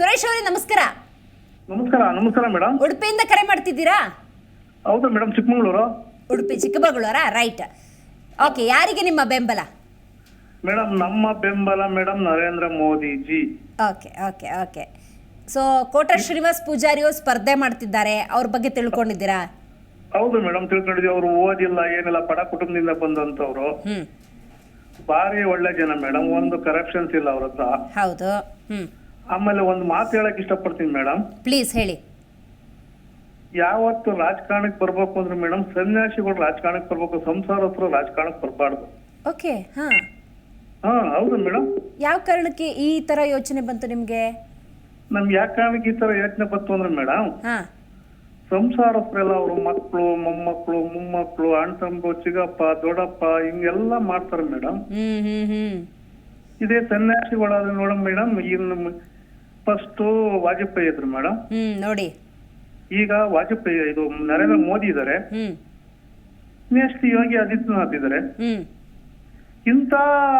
ಸುರೇಶ್ ಅವರೇ ನಮಸ್ಕಾರ. ನಮಸ್ಕಾರ ನಮಸ್ಕಾರ ಮೇಡಮ್. ಉಡುಪಿಯಿಂದ ಕರೆ ಮಾಡ್ತಿದ್ದೀರಾ? ಹೌದು ಮೇಡಮ್ ಚಿಕ್ಕಮಗಳೂರು. ಉಡುಪಿ ಚಿಕ್ಕಮಗಳೂರ? ರೈಟ್. ಓಕೆ ಯಾರಿಗೆ ನಿಮ್ಮ ಬೆಂಬಲ? ಮೇಡಮ್ ನಮ್ಮ ಬೆಂಬಲ madam Narendra Modi ji okay okay okay. So Kota Srinivas Poojary ಸ್ಪರ್ಧೆ ಮಾಡ್ತಿದ್ದಾರೆ. ಅವ್ರ ಬಗ್ಗೆ ತಿಳ್ಕೊಂಡಿದ್ದೀರಾ? ಹೌದು ಮೇಡಮ್ ತಿಳ್ಕೊಂಡಿದ್ದೀವಿ. ಅವರು ಓದಿಲ್ಲ ಏನಿಲ್ಲ ಬಡ ಕುಟುಂಬದಿಂದ ಬಂದಂತವ್ರು ಹ್ಮ್. ಭಾರಿ ಒಳ್ಳೆ ಜನ ಮೇಡಮ್. ಒಂದು ಕರಪ್ಷನ್ಸ್ ಇಲ್ಲ ಅವ್ರ ಹತ್ರ. ಹೌದು. ಹ್ಮ್. ಆಮೇಲೆ ಒಂದು ಮಾತು ಹೇಳಕ್ ಇಷ್ಟಪಡ್ತೀನಿ ಮೇಡಮ್ ಪ್ಲೀಸ್ ಹೇಳಿ. ಯಾವತ್ತು ರಾಜಕಾರಣಕ್ಕೆ ಬರ್ಬೇಕು ಅಂದ್ರೆ ಮೇಡಮ್ ಸನ್ಯಾಸಿಗಳು ರಾಜಕಾರಣಕ್ಕೆ ಬರ್ಬೇಕು ಸಂಸಾರಸ್ಥರು ರಾಜಕಾರಣಕ್ಕೆ ಬರಬಾರ್ದು. ಓಕೆ ಹಾ. ಹಾ ಹೌದು ಮೇಡಮ್ ಯಾವ ಕಾರಣಕ್ಕೆ ಈ ತರ ಯೋಚನೆ ಬಂತು ನಿಮ್ಗೆ? ನಮ್ಗೆ ಯಾಕೆ ಕಾರಣಕ್ಕೆ ಈ ತರ ಯೋಚನೆ ಬಂತು ಅಂದ್ರೆ ಮೇಡಮ್ ಹಾ. ಎಲ್ಲ ಅವರು ಮಕ್ಕಳು ಮೊಮ್ಮಕ್ಕಳು ಮೊಮ್ಮಕ್ಕಳು ಅಣ್ಣ ತಮ್ಮ ಚಿಗಪ್ಪ ದೊಡ್ಡಪ್ಪ ಹಿಂಗೆಲ್ಲ ಮಾಡ್ತಾರೆ ಮೇಡಮ್ ಹ್ಮ್ ಹ್ಮ್ ಹ್ಮ್. ಇದೇ ಸನ್ಯಾಸಿಗಳಾದ್ರೆ ನೋಡಮ್ ಮೇಡಮ್ ಇನ್ನು ಫಸ್ಟ್ ವಾಜಪೇಯಿ ಇದ್ರು ಮೇಡಮ್ ಹ್ಮ್ ನೋಡಿ. ಈಗ ವಾಜಪೇಯಿ ಇದು ನರೇಂದ್ರ ಮೋದಿ ಇದಾರೆ. ಹ್ಮ್. ನೆಕ್ಸ್ಟ್ ಯೋಗಿ ಆದಿತ್ಯನಾಥ್ ಇದಾರೆ. ಹ್ಮ್. ಇಂಥ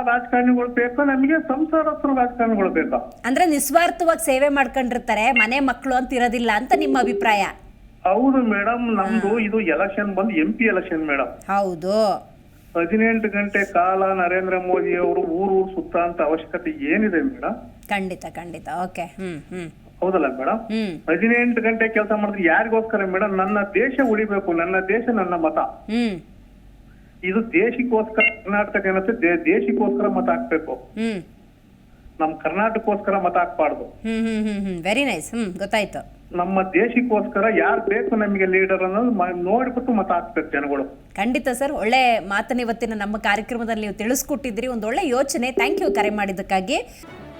ರಾಜಕಾರಣಿಗಳು ಬೇಕಾ? ನಮಗೆ ಸಂಸಾರತ್ರ ರಾಜಕಾರಣಿಗಳು ಬೇಕಾ? ಅಂದ್ರೆ ನಿಸ್ವಾರ್ಥವಾಗಿ ಸೇವೆ ಮಾಡ್ಕೊಂಡಿರ್ತಾರೆ ಮನೆ ಮಕ್ಕಳು ಅಂತ ಇರೋದಿಲ್ಲ ಅಂತ ನಿಮ್ಮ ಅಭಿಪ್ರಾಯ? ಹೌದು ಮೇಡಮ್ ನಮ್ದು ಇದು ಎಲೆಕ್ಷನ್ ಬಂದು ಎಂ ಪಿ ಎಲೆಕ್ಷನ್ ಮೇಡಮ್ ಹೌದು. ಹದಿನೆಂಟು ಗಂಟೆ ಕಾಲ ನರೇಂದ್ರ ಮೋದಿ ಅವರು ಊರು ಊರು ಸುತ್ತ ಅಂತ ಅವಶ್ಯಕತೆ ಏನಿದೆ ಮೇಡಮ್ ಖಂಡಿತ ಖಂಡಿತ. ಓಕೆ ಹ್ಮ್ ಹ್ಮ್. ಹೌದಲ್ಲ ಮೇಡಮ್ ಹ್ಮ್. ಹದಿನೆಂಟು ಗಂಟೆ ಕೆಲಸ ಮಾಡಿದ್ರೆ ಯಾರಿಗೋಸ್ಕರ ಮೇಡಮ್ ನನ್ನ ದೇಶ ಉಳಿಬೇಕು ನನ್ನ ದೇಶ ನನ್ನ ಮತ. ಹ್ಮ್. ಇದು ದೇಶಕ್ಕೋಸ್ಕರ ಕರ್ನಾಟಕ ಏನಂತೆ ದೇ- ದೇಶಕ್ಕೋಸ್ಕರ ಮತ ಹಾಕ್ಬೇಕು. ಹ್ಮ್. ನಮ್ ಕರ್ನಾಟಕಕ್ಕೋಸ್ಕರ ಮತ ಹಾಕ್ಬಾರ್ದು. ಹ್ಮ್ ಹ್ಮ್ ಹ್ಮ್ ಹ್ಮ್. ವೆರಿ ನೈಸ್ ಹ್ಮ್ ಗೊತ್ತಾಯ್ತು. ನಮ್ಮ ದೇಶಕ್ಕೋಸ್ಕರ ಯಾರು ಬೇಕು ನಮಗೆ ಲೀಡರ್ ಅನ್ನೋದು ಮ- ನೋಡ್ಬಿಟ್ಟು ಮತ ಹಾಕ್ಬೇಕು ಜನಗಳು. ಖಂಡಿತ ಸರ್. ಒಳ್ಳೆ ಮಾತನ್ನ ಇವತ್ತಿನ ನಮ್ಮ ಕಾರ್ಯಕ್ರಮದಲ್ಲಿ ನೀವು ತಿಳಿಸ್ಕೊಟ್ಟಿದ್ರಿ ಒಂದು ಒಳ್ಳೆ ಯೋಚನೆ. ಥ್ಯಾಂಕ್ ಯು ಕರೆ ಮಾಡಿದ್ದಕ್ಕಾಗಿ.